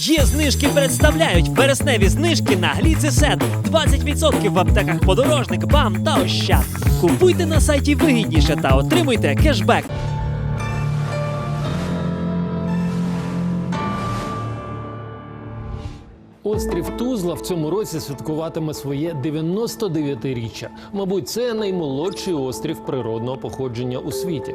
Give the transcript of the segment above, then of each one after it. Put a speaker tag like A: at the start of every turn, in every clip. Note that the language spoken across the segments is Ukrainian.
A: Є знижки представляють вересневі знижки на гліцесет. 20% в аптеках подорожник, бам та ощад. Купуйте на сайті вигідніше та отримуйте кешбек.
B: Острів Тузла в цьому році святкуватиме своє 99-річчя. Мабуть, це наймолодший острів природного походження у світі.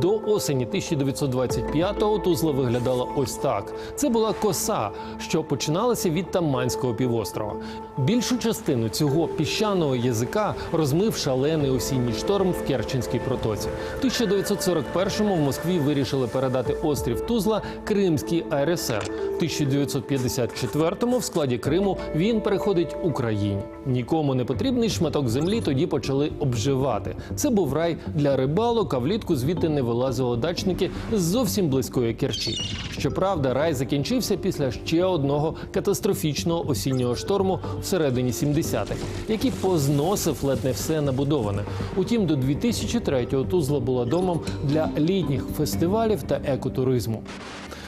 B: До осені 1925-го Тузла виглядала ось так: це була коса, що починалася від Таманського півострова. Більшу частину цього піщаного язика розмив шалений осінній шторм в Керченській протоці. В 1941-му в Москві вирішили передати острів Тузла Кримській АРСР. В 1954-му в складі Криму він переходить Україні. Нікому не потрібний шматок землі тоді почали обживати. Це був рай для рибалок, а влітку звідти не вилазили дачники з зовсім близької Керчі. Щоправда, рай закінчився після ще одного катастрофічного осіннього шторму всередині 70-х, який позносив ледь не все набудоване. Утім, до 2003-го Тузла була домом для літніх фестивалів та екотуризму.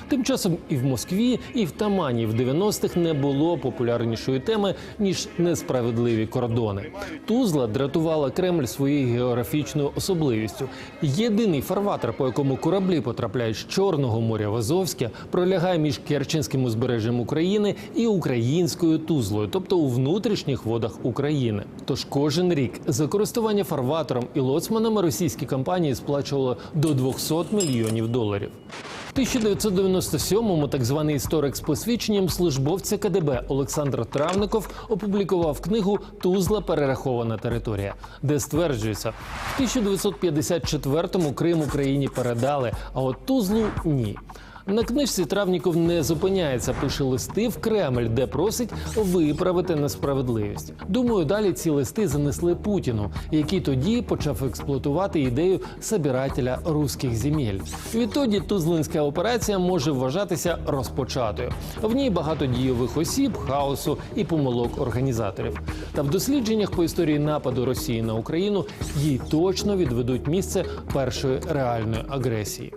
B: Тим часом і в Москві, і в Тамані в 90-х не було популярнішої теми ніж несправедливі кордони. Тузла дратувала Кремль своєю географічною особливістю. Єдиний фарватер, по якому кораблі потрапляють з Чорного моря в Азовське, пролягає між Керченським узбережжям України і українською Тузлою, тобто у внутрішніх водах України. Тож кожен рік за користування фарватером і лоцманами російські компанії сплачували до 200 мільйонів доларів. В 1997-му так званий історик з посвідченням службовця КДБ Олександр Травников опублікував книгу Тузла перерахована територія, де стверджується, в 1954-му Крим Україні передали, а от Тузлу ні. На книжці Травніков не зупиняється, пише листи в Кремль, де просить виправити несправедливість. Думаю, далі ці листи занесли Путіну, який тоді почав експлуатувати ідею собирателя руських земель. Відтоді Тузлинська операція може вважатися розпочатою. В ній багато дійових осіб, хаосу і помилок організаторів. Та в дослідженнях по історії нападу Росії на Україну їй точно відведуть місце першої реальної агресії.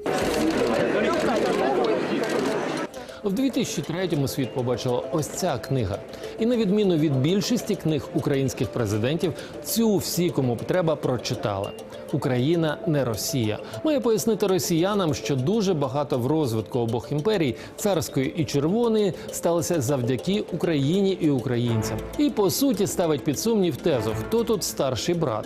B: В 2003-му світ побачила ось ця книга. І на відміну від більшості книг українських президентів, цю всі, кому треба, прочитали. Україна не Росія. Має пояснити росіянам, що дуже багато в розвитку обох імперій, царської і червоної, сталося завдяки Україні і українцям. І по суті ставить під сумнів тезу, хто тут старший брат.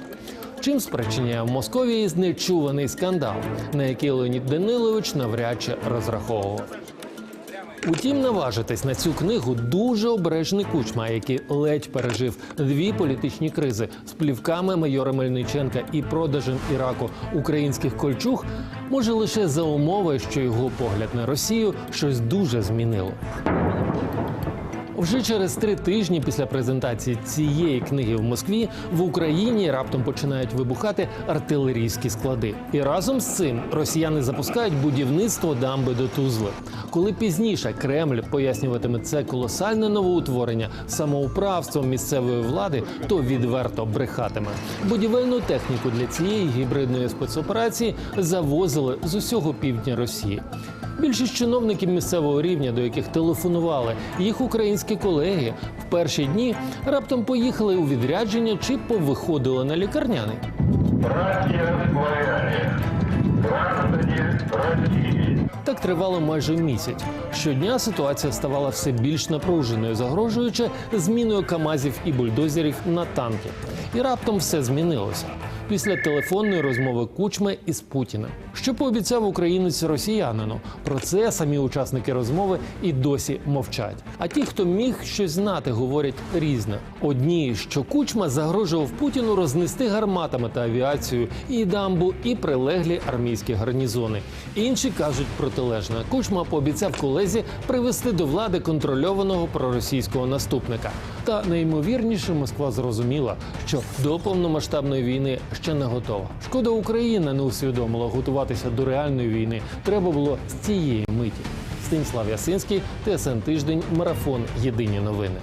B: Чим спричиняє в Московії знечуваний скандал, на який Леонід Данилович навряд чи розраховував. Утім, наважитись на цю книгу дуже обережний кучма, який ледь пережив дві політичні кризи з плівками майора Мельниченка і продажем Іраку українських кольчуг, може лише за умови, що його погляд на Росію щось дуже змінило. Вже через три тижні після презентації цієї книги в Москві в Україні раптом починають вибухати артилерійські склади. І разом з цим росіяни запускають будівництво дамби до Тузли. Коли пізніше Кремль пояснюватиме це колосальне новоутворення самоуправством місцевої влади, то відверто брехатиме. Будівельну техніку для цієї гібридної спецоперації завозили з усього півдня Росії. Більшість чиновників місцевого рівня, до яких телефонували їх українські колеги, в перші дні раптом поїхали у відрядження чи повиходили на лікарняний.
C: Братья-славяне, граждане
B: Так тривало майже місяць. Щодня ситуація ставала все більш напруженою, загрожуючи зміною камазів і бульдозерів на танки. І раптом все змінилося. Після телефонної розмови кучми із Путіним, що пообіцяв українець росіянину. Про це самі учасники розмови і досі мовчать. А ті, хто міг щось знати, говорять різне. Одні, що кучма загрожував Путіну рознести гарматами та авіацією і дамбу, і прилеглі армійські гарнізони. Інші кажуть протилежне. Кучма пообіцяв колезі привести до влади контрольованого проросійського наступника. Та найімовірніше Москва зрозуміла, що до повномасштабної війни ще не готова. Шкода, Україна не усвідомила готуватися до реальної війни. Треба було з цієї миті. Станіслав Ясинський, ТСН Тиждень, марафон. Єдині новини.